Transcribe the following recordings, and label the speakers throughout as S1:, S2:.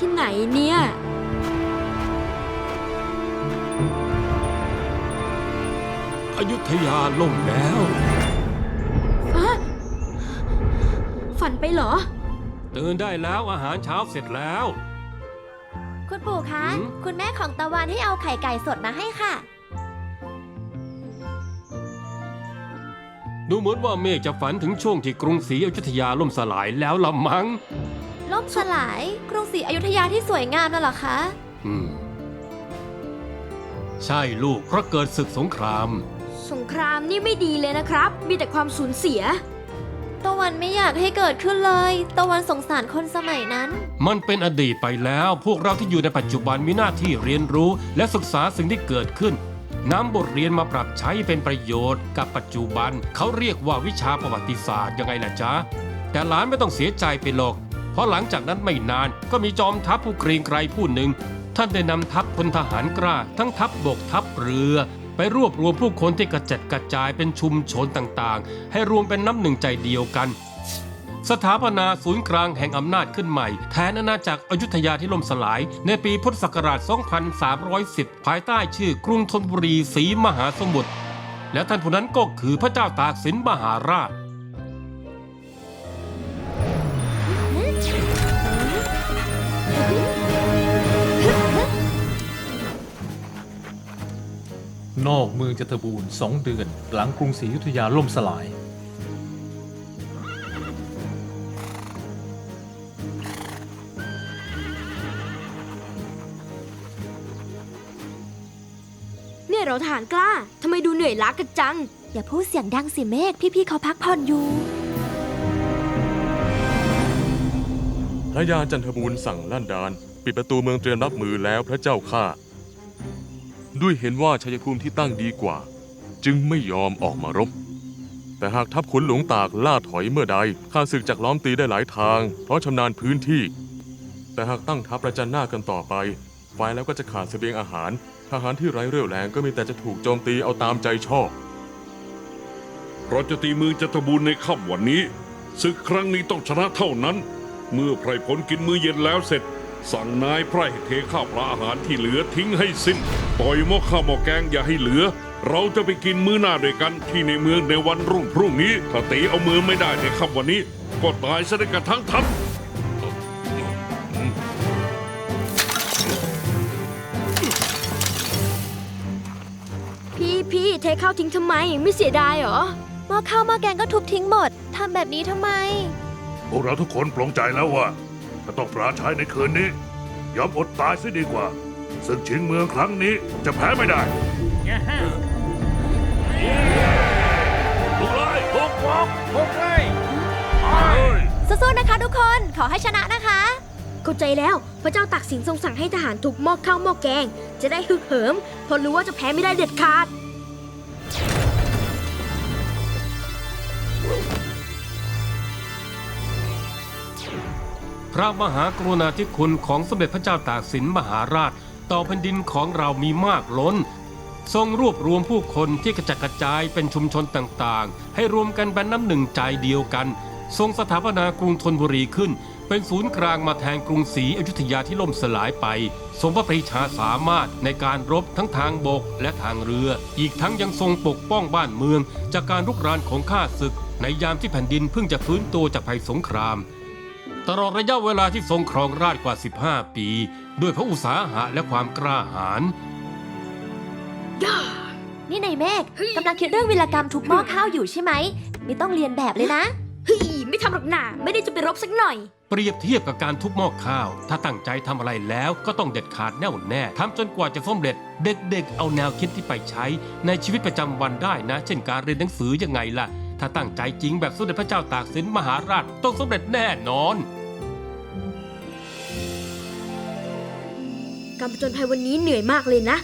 S1: ที่ไหนเนี่ย
S2: อยุธยาล่มแล้ว
S1: ฝันไปเหรอ
S2: ตื่นได้แล้วอาหารเช้าเสร็จแล้ว
S3: คุณปู่คะ
S2: หืม
S3: คุณแม่ของตะวันให้เอาไข่ไก่สดมาให้ค่ะ
S2: ดูเหมือนว่าเมฆจะฝันถึงช่วงที่กรุงศรีอยุธยาล่มสลายแล้วละมั้ง
S3: ล่มสลายกรุงศรีอยุธยาที่สวยงามน่ะเหรอคะ
S2: อืม ใช่ลูกเพราะเกิดศึกสงคราม
S1: สงครามนี่ไม่ดีเลยนะครับ มีแต่ความสูญเสีย
S3: ตะวันไม่อยากให้เกิดขึ้นเลย ตะวันสงสารคนสมัยนั้น
S2: มันเป็นอดีตไปแล้ว พวกเราที่อยู่ในปัจจุบันมีหน้าที่เรียนรู้และศึกษาสิ่งที่เกิดขึ้นนำบทเรียนมาปรับใช้เป็นประโยชน์กับปัจจุบัน เขาเรียกว่าวิชาประวัติศาสตร์ยังไงล่ะจ๊ะแต่หลานไม่ต้องเสียใจไปหรอก เพราะหลังจากนั้นไม่นานก็มีจอมทัพผู้เกรียงไกรผู้หนึ่ง ท่านได้นำทัพพลทหารกล้า ทั้งทัพบบกทัพเรือ ไปรวบรวมผู้คนที่กระจัดกระจายเป็นชุมชนต่างๆ ให้รวมเป็นน้ำหนึ่งใจเดียวกัน สถาปนาศูนย์กลางแห่งอำนาจขึ้นใหม่ แทนอาณาจักรอยุธยาที่ล่มสลาย ในปีพุทธศักราช 2310 ภายใต้ชื่อกรุงธนบุรีศรีมหาสมุทรและท่านผู้นั้นก็คือพระเจ้าตากสินมหาราช
S4: นอกเมืองจัตบูรณ์สองเดือน หลังกรุงศรีอยุธยาล่มสลาย
S1: เนี่ยเราทหารกล้าทำไมดูเหนื่อยล้ากันจัง
S3: อย่าพูดเสียงดังสิเมฆพี่ๆเขาพักผ่อนอยู่
S5: พระยาจันทบูรณ์สั่งลั่นดาน ปิดประตูเมืองเตรียมรับมือแล้วพระเจ้าข้า ด้วยเห็นว่าชัยภูมิที่ตั้งดีกว่า จึงไม่ยอมออกมารบ แต่หากทัพขุนหลวงตากล่าถอยเมื่อใดข้าศึกจากล้อมตีได้หลายทาง เพราะชำนาญพื้นที่ แต่หากตั้งทัพประจันหน้ากันต่อไปฝ่ายแล้วก็จะขาดเสบียงอาหาร ทหารที่ไร้เรี่ยวแรงก็มีแต่จะถูกโจมตีเอาตามใจชอบ
S6: เราจะตีมือจัตบูรณ์ในค่ำวันนี้ศึกครั้งนี้ต้องชนะเท่านั้น เมื่อไพรพลกินมื้อเย็นแล้วเสร็จ สั่งนายไพร่ให้เทข้าวปลาอาหารที่เหลือทิ้งให้สิ้น ต่อยหม้อข้าวหม้อแกงอย่าให้เหลือ เราจะไปกินมื้อหน้าด้วยกันที่ในเมืองในวันรุ่งพรุ่งนี้ ถ้าตีเอาเมืองไม่ได้ในค่ำวันนี้ ก็ตายซะด้วยกันทั้งทัพ
S1: พี่พี่เทข้าวทิ้งทำไม ไม่เสียดายเหรอ
S3: หม้อข้าวหม้อแกงก็ทุบทิ้งหมดทำแบบนี้ทำไม
S7: พวกเราทุกคนปลงใจแล้วว่า ถ้าต้องปราชัยในคืนนี้ ยอมอดตายซะดีกว่า ซึ่งชิงเมืองครั้งนี้จะแพ้ไม่ได้ลุกเลยลุกบอกลุกเลยเอ้ย
S3: สู้ๆนะคะทุกคน ขอให้ชนะนะคะ
S1: เข้าใจแล้ว พระเจ้าตากสินทรงสั่งให้ทหารทุบหม้อข้าวหม้อแกง จะได้ฮึกเหิมเพราะรู้ว่าจะแพ้ไม่ได้เด็ดขาด
S2: พระมหากรุณาธิคุณของสมเด็จพระเจ้าตากสินมหาราช ต่อแผ่นดินของเรามีมากล้น ทรงรวบรวมผู้คนที่กระจัดกระจายเป็นชุมชนต่างๆ ให้รวมกันเป็นน้ำหนึ่งใจเดียวกัน ทรงสถาปนากรุงธนบุรีขึ้น เป็นศูนย์กลางมาแทนกรุงศรีอยุธยาที่ล่มสลายไป ทรงพระปรีชาสามารถในการรบทั้งทางบกและทางเรือ อีกทั้งยังทรงปกป้องบ้านเมือง จากการรุกรานของข้าศึก ในยามที่แผ่นดินเพิ่งจะฟื้นตัวจากภัยสงคราม ตลอดระยะเวลาที่ทรงครองราชย์กว่า 15 ปี ด้วยพระอุตสาหะและความกล้าหาญ
S3: นี่นายเมฆกำลังคิดเรื่องวีรกรรมทุบหม้อข้าวอยู่ใช่ไหม ไม่ต้องเรียนแบบเลยนะ
S1: เฮ้ยไม่ทำหรอกหนาไม่ได้จะไปรบสักหน่อย
S2: เปรียบเทียบกับการทุบหม้อข้าว ถ้าตั้งใจทำอะไรแล้วก็ต้องเด็ดขาดแน่วแน่ทำจนกว่าจะสำเร็จ เด็กๆ เอาแนวคิดที่ไปใช้ ในชีวิตประจำวันได้นะ เช่นการเรียนหนังสือยังไงล่ะ ถ้าตั้งใจจริงแบบสมเด็จพระเจ้าตากสินมหาราชต้องสำเร็จแน่นอน
S1: การผจญภัยวันนี้เหนื่อยมากเลยนะ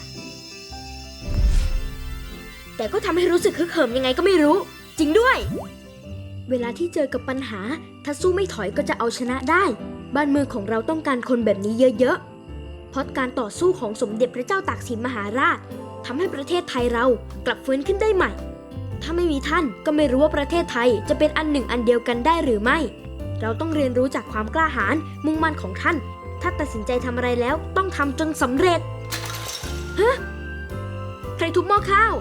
S1: แต่ก็ทำให้รู้สึกฮึกเหิมยังไงก็ไม่รู้ จริงด้วย เวลาที่เจอกับปัญหา ถ้าสู้ไม่ถอยก็จะเอาชนะได้ บ้านเมืองของเราต้องการคนแบบนี้เยอะๆเพราะการต่อสู้ของสมเด็จพระเจ้าตากสินมหาราชทำให้ประเทศไทยเรากลับฟื้นขึ้นได้ใหม่ ถ้าไม่มีท่านก็ไม่รู้ว่าประเทศไทยจะเป็นอันหนึ่งอันเดียวกันได้หรือไม่ เราต้องเรียนรู้จากความกล้าหาญมุ่งมั่นของท่าน ถ้าตัดสินใจทำอะไรแล้วต้องทำจนสำเร็จฮะใครทุบหม้อข้าว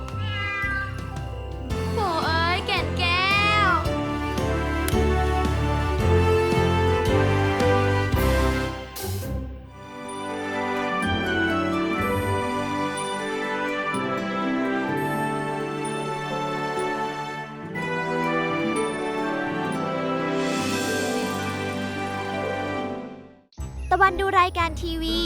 S1: ะ
S3: วันดูรายการทีวี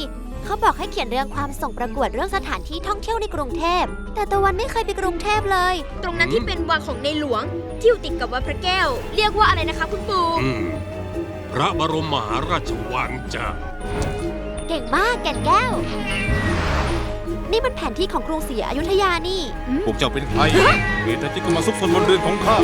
S3: เขาบอกให้เขียนเรื่องความส่งประกวดเรื่องสถานที่ท่องเที่ยวในกรุงเทพ แต่ตะวันไม่เคยไปกรุงเทพเลย
S1: ตรงนั้นที่เป็นวังของในหลวง ที่อยู่ติดกับวัดพระแก้ว เรียกว่าอะไรนะคะคุณปู่
S2: อืม พระบรมมหาราชวังจ้ะ
S3: เก่งมากแก่นแก้ว นี่มันแผนที่ของกรุงศรีอยุธยานี่
S8: พวกเจ้าเป็นใครเหตุใดจึงมาซุกซนบนเรือนของข้า